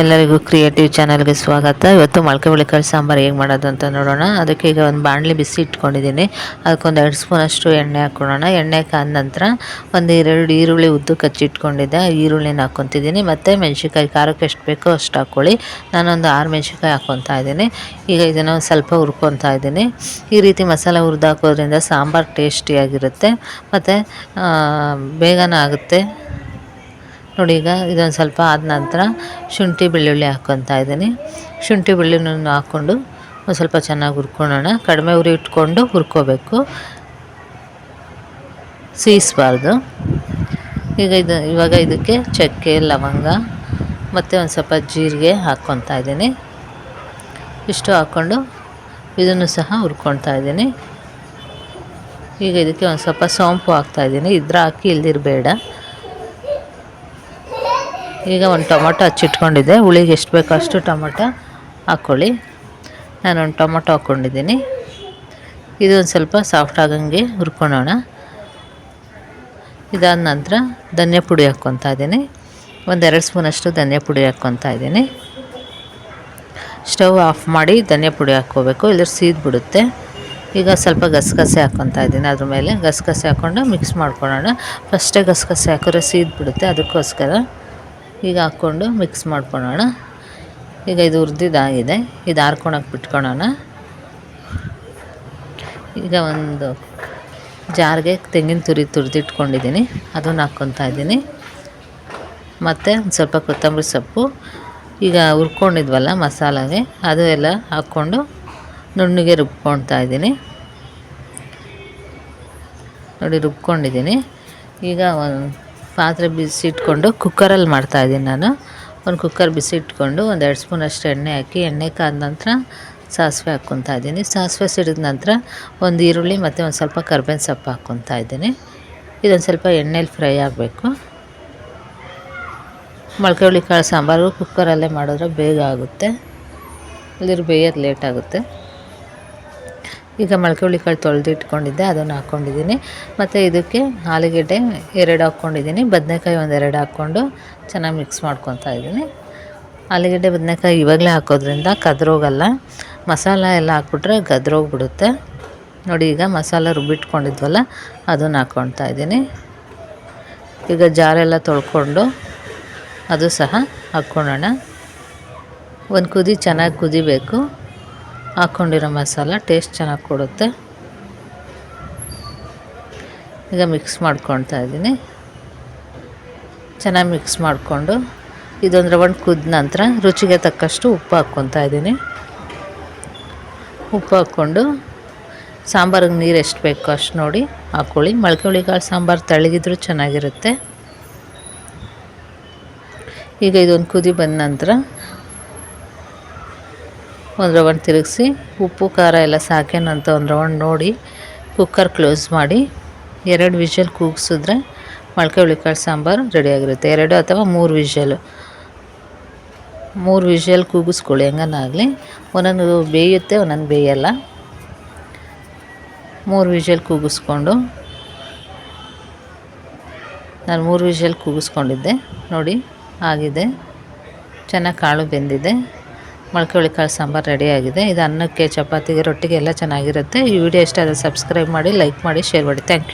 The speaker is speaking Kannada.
ಎಲ್ಲರಿಗೂ ಕ್ರಿಯೇಟಿವ್ ಚಾನಲ್ಗೆ ಸ್ವಾಗತ. ಇವತ್ತು ಮೊಳಕೆ ಹುಳಿಕಾಳು ಸಾಂಬಾರು ಹೇಗೆ ಮಾಡೋದು ಅಂತ ನೋಡೋಣ. ಅದಕ್ಕೆ ಈಗ ಒಂದು ಬಾಣಲಿ ಬಿಸಿ ಇಟ್ಕೊಂಡಿದ್ದೀನಿ ಅದಕ್ಕೊಂದು ಎರಡು ಸ್ಪೂನಷ್ಟು ಎಣ್ಣೆ ಹಾಕ್ಕೊಳ್ಳೋಣ ಎಣ್ಣೆ ಕಾದ ನಂತರ ಒಂದು ಎರಡು ಈರುಳ್ಳಿ ಉದ್ದು ಕಚ್ಚಿಟ್ಕೊಂಡಿದ್ದೆ ಈರುಳ್ಳಿನ ಹಾಕ್ಕೊತಿದ್ದೀನಿ ಮತ್ತು ಮೆಣಸಿನ್ಕಾಯಿ ಖಾರಕ್ಕೆ ಎಷ್ಟು ಬೇಕೋ ಅಷ್ಟು ಹಾಕ್ಕೊಳ್ಳಿ ನಾನೊಂದು ಆರು ಮೆಣಸಿನ್ಕಾಯಿ ಹಾಕ್ಕೊತಾ ಇದ್ದೀನಿ. ಈಗ ಇದನ್ನು ಸ್ವಲ್ಪ ಹುರ್ಕೊತಾ ಇದ್ದೀನಿ. ಈ ರೀತಿ ಮಸಾಲೆ ಹುರಿದು ಹಾಕೋದ್ರಿಂದ ಸಾಂಬಾರು ಟೇಸ್ಟಿಯಾಗಿರುತ್ತೆ. ಮತ್ತು ಬೇಗನೆ ಆಗುತ್ತೆ. ನೋಡಿ, ಈಗ ಇದೊಂದು ಸ್ವಲ್ಪ ಆದ ನಂತರ ಶುಂಠಿ ಬೆಳ್ಳುಳ್ಳಿ ಹಾಕ್ಕೊತಾ ಇದ್ದೀನಿ. ಶುಂಠಿ ಬೆಳ್ಳುಳ್ಳಿನ ಹಾಕ್ಕೊಂಡು ಒಂದು ಸ್ವಲ್ಪ ಚೆನ್ನಾಗಿ ಹುರ್ಕೊಳ್ಳೋಣ. ಕಡಿಮೆ ಉರಿ ಇಟ್ಕೊಂಡು ಹುರ್ಕೋಬೇಕು. ಸೀಸ್ಬಾರ್ದು. ಈಗ ಇದು, ಇವಾಗ ಇದಕ್ಕೆ ಚಕ್ಕೆ, ಲವಂಗ ಮತ್ತು ಒಂದು ಸ್ವಲ್ಪ ಜೀರಿಗೆ ಹಾಕ್ಕೊತಾ ಇದ್ದೀನಿ. ಇಷ್ಟು ಹಾಕ್ಕೊಂಡು ಇದನ್ನು ಸಹ ಹುರ್ಕೊತಾ ಇದ್ದೀನಿ. ಈಗ ಇದಕ್ಕೆ ಒಂದು ಸ್ವಲ್ಪ ಸೋಂಪು ಹಾಕ್ತಾಯಿದ್ದೀನಿ ಇದ್ರ ಹಾಕಿ ಇಲ್ದಿರಬೇಡ. ಈಗ ಒಂದು ಟೊಮೊಟೊ ಹಚ್ಚಿಟ್ಕೊಂಡಿದ್ದೆ. ಹುಳಿಗೆ ಎಷ್ಟು ಬೇಕೋ ಅಷ್ಟು ಟೊಮೊಟೊ ಹಾಕ್ಕೊಳ್ಳಿ ನಾನು ಒಂದು ಟೊಮೊಟೊ ಹಾಕ್ಕೊಂಡಿದ್ದೀನಿ. ಒಂದು ಸ್ವಲ್ಪ ಸಾಫ್ಟ್ ಆಗಂಗೆ ಹುರ್ಕೊಳೋಣ ಇದಾದ ನಂತರ ಧನಿಯಾ ಪುಡಿ ಹಾಕ್ಕೊತಾ ಇದ್ದೀನಿ. ಒಂದೆರಡು ಸ್ಪೂನಷ್ಟು ಧನಿಯಾ ಪುಡಿ ಹಾಕ್ಕೊತಾ ಇದ್ದೀನಿ. ಸ್ಟವ್ ಆಫ್ ಮಾಡಿ ಧನಿಯಾ ಪುಡಿ ಹಾಕ್ಕೋಬೇಕು. ಇಲ್ಲದ್ರೆ ಸೀದ್ಬಿಡುತ್ತೆ ಈಗ ಸ್ವಲ್ಪ ಗಸಗಸೆ ಹಾಕ್ಕೊತಾ ಇದ್ದೀನಿ. ಅದ್ರ ಮೇಲೆ ಗಸಗಸೆ ಹಾಕ್ಕೊಂಡು ಮಿಕ್ಸ್ ಮಾಡ್ಕೊಳ್ಳೋಣ. ಫಸ್ಟೇ ಗಸಗಸೆ ಹಾಕಿದ್ರೆ ಸೀದ್ಬಿಡುತ್ತೆ ಅದಕ್ಕೋಸ್ಕರ ಈಗ ಹಾಕ್ಕೊಂಡು ಮಿಕ್ಸ್ ಮಾಡ್ಕೊಳ್ಳೋಣ. ಈಗ ಇದು ಹುರಿದಿದ್ದಾಗಿದೆ ಇದು ಹಾರ್ಕೊಳಕ್ಕೆ ಬಿಟ್ಕೊಳೋಣ ಈಗ ಒಂದು ಜಾರ್ಗೆ ತೆಂಗಿನ ತುರಿ ತುರಿದಿಟ್ಕೊಂಡಿದ್ದೀನಿ. ಅದನ್ನು ಹಾಕ್ಕೊತಾ ಇದ್ದೀನಿ. ಮತ್ತು ಒಂದು ಸ್ವಲ್ಪ ಕೊತ್ತಂಬರಿ ಸೊಪ್ಪು. ಈಗ ಹುರ್ಕೊಂಡಿದ್ವಲ್ಲ ಮಸಾಲಾಗೆ, ಅದು ಎಲ್ಲ ಹಾಕ್ಕೊಂಡು ನುಣ್ಣಿಗೆ ರುಬ್ಕೊಳ್ತಾ ಇದ್ದೀನಿ. ನೋಡಿ, ರುಬ್ಕೊಂಡಿದ್ದೀನಿ. ಈಗ ಒಂದು ಪಾತ್ರೆ ಬಿಸಿ ಇಟ್ಕೊಂಡು ಕುಕ್ಕರಲ್ಲಿ ಮಾಡ್ತಾಯಿದ್ದೀನಿ ನಾನು. ಒಂದು ಕುಕ್ಕರ್ ಬಿಸಿ ಇಟ್ಕೊಂಡು ಒಂದು ಎರಡು ಸ್ಪೂನ್ ಅಷ್ಟು ಎಣ್ಣೆ ಹಾಕಿ, ಎಣ್ಣೆ ಕಾದ ನಂತರ ಸಾಸಿವೆ ಹಾಕ್ಕೊತಾ ಇದ್ದೀನಿ. ಸಾಸಿವೆ ಸಿಡಿದ ನಂತರ ಒಂದು ಈರುಳ್ಳಿ ಮತ್ತು ಒಂದು ಸ್ವಲ್ಪ ಕರ್ಬೇವಿನ ಸೊಪ್ಪು ಹಾಕ್ಕೊತಾ ಇದ್ದೀನಿ. ಇದೊಂದು ಸ್ವಲ್ಪ ಎಣ್ಣೆಲಿ ಫ್ರೈ ಆಗಬೇಕು. ಮೊಳಕೆ ಹುಳಿ ಕಾಳು ಸಾಂಬಾರು ಕುಕ್ಕರಲ್ಲೇ ಮಾಡಿದ್ರೆ ಬೇಗ ಆಗುತ್ತೆ. ಇಲ್ಲದ್ರೆ ಬೇಯೋದು ಲೇಟ್ ಆಗುತ್ತೆ. ಈಗ ಮೊಳಕೆ ಹುಳಿಕಾಳು ತೊಳೆದು ಇಟ್ಕೊಂಡಿದ್ದೆ ಅದನ್ನು ಹಾಕ್ಕೊಂಡಿದ್ದೀನಿ. ಮತ್ತು ಇದಕ್ಕೆ ಆಲೂಗೆಡ್ಡೆ ಎರಡು ಹಾಕ್ಕೊಂಡಿದ್ದೀನಿ, ಬದನೆಕಾಯಿ ಒಂದೆರಡು ಹಾಕ್ಕೊಂಡು ಚೆನ್ನಾಗಿ ಮಿಕ್ಸ್ ಮಾಡ್ಕೊತಾ ಇದ್ದೀನಿ. ಆಲೂಗೆಡ್ಡೆ, ಬದನೆಕಾಯಿ ಇವಾಗಲೇ ಹಾಕೋದ್ರಿಂದ ಕದ್ರೋಗಲ್ಲ. ಮಸಾಲ ಎಲ್ಲ ಹಾಕ್ಬಿಟ್ರೆ ಗದ್ರೋಗ್ಬಿಡುತ್ತೆ. ನೋಡಿ, ಈಗ ಮಸಾಲ ರುಬ್ಬಿಟ್ಕೊಂಡಿದ್ವಲ್ಲ, ಅದನ್ನು ಹಾಕ್ಕೊಳ್ತಾ ಇದ್ದೀನಿ. ಈಗ ಜಾರೆಲ್ಲ ತೊಳ್ಕೊಂಡು ಅದು ಸಹ ಹಾಕ್ಕೊಳ್ಳೋಣ. ಒಂದು ಕುದಿ ಚೆನ್ನಾಗಿ ಕುದಿಬೇಕು. ಹಾಕ್ಕೊಂಡಿರೋ ಮಸಾಲ ಟೇಸ್ಟ್ ಚೆನ್ನಾಗಿ ಕೊಡುತ್ತೆ. ಈಗ ಮಿಕ್ಸ್ ಮಾಡ್ಕೊಳ್ತಾ ಇದ್ದೀನಿ. ಚೆನ್ನಾಗಿ ಮಿಕ್ಸ್ ಮಾಡಿಕೊಂಡು ಇದೊಂದು ರೌಂಡ್ ಕುದ್ದ ನಂತರ ರುಚಿಗೆ ತಕ್ಕಷ್ಟು ಉಪ್ಪು ಹಾಕ್ಕೊತಾ ಇದ್ದೀನಿ. ಉಪ್ಪು ಹಾಕ್ಕೊಂಡು ಸಾಂಬಾರಿಗೆ ನೀರು ಎಷ್ಟು ಬೇಕೋ ಅಷ್ಟು ನೋಡಿ ಹಾಕ್ಕೊಳ್ಳಿ ಮೊಳಕೆ ಹುಳಿಕಾಳು ಸಾಂಬಾರು ತಳಗಿದ್ರೂ ಚೆನ್ನಾಗಿರುತ್ತೆ. ಈಗ ಇದೊಂದು ಕುದಿ ಬಂದ ನಂತರ ಒಂದು ರೌಂಡ್ ತಿರುಗಿಸಿ, ಉಪ್ಪು, ಖಾರ ಎಲ್ಲ ಸಾಕೇನಂತ ಒಂದು ರೌಂಡ್ ನೋಡಿ ಕುಕ್ಕರ್ ಕ್ಲೋಸ್ ಮಾಡಿ, ಎರಡು ವಿಷಲ್ ಕೂಗಿಸಿದ್ರೆ ಮೊಳಕೆ ಹುಳಿಕಾಳು ಸಾಂಬಾರು ರೆಡಿಯಾಗಿರುತ್ತೆ ಎರಡು ಅಥವಾ ಮೂರು ವಿಷಲು. ಮೂರು ವಿಷಲ್ ಕೂಗಿಸ್ಕೊಳ್ಳಿ ಹೆಂಗನಾಗಲಿ ಒಂದೊಂದು ಬೇಯುತ್ತೆ, ಒಂದೊಂದು ಬೇಯಲ್ಲ. ಮೂರು ವಿಷಲ್ ಕೂಗಿಸ್ಕೊಂಡು, ನಾನು ಮೂರು ವಿಷಲ್ ಕೂಗಿಸ್ಕೊಂಡಿದ್ದೆ. ನೋಡಿ, ಆಗಿದೆ. ಚೆನ್ನಾಗಿ ಕಾಳು ಬೆಂದಿದೆ. ಮೊಳಕೆ ಹುಳಿಕಾಳು ಸಾಂಬಾರು ರೆಡಿಯಾಗಿದೆ ಇದು ಅನ್ನಕ್ಕೆ, ಚಪಾತಿಗೆ, ರೊಟ್ಟಿಗೆ ಎಲ್ಲ ಚೆನ್ನಾಗಿರುತ್ತೆ. ಈ ವಿಡಿಯೋ ಇಷ್ಟ ಆದರೆ ಸಬ್ಸ್ಕ್ರೈಬ್ ಮಾಡಿ ಲೈಕ್ ಮಾಡಿ ಶೇರ್ ಮಾಡಿ. Thank you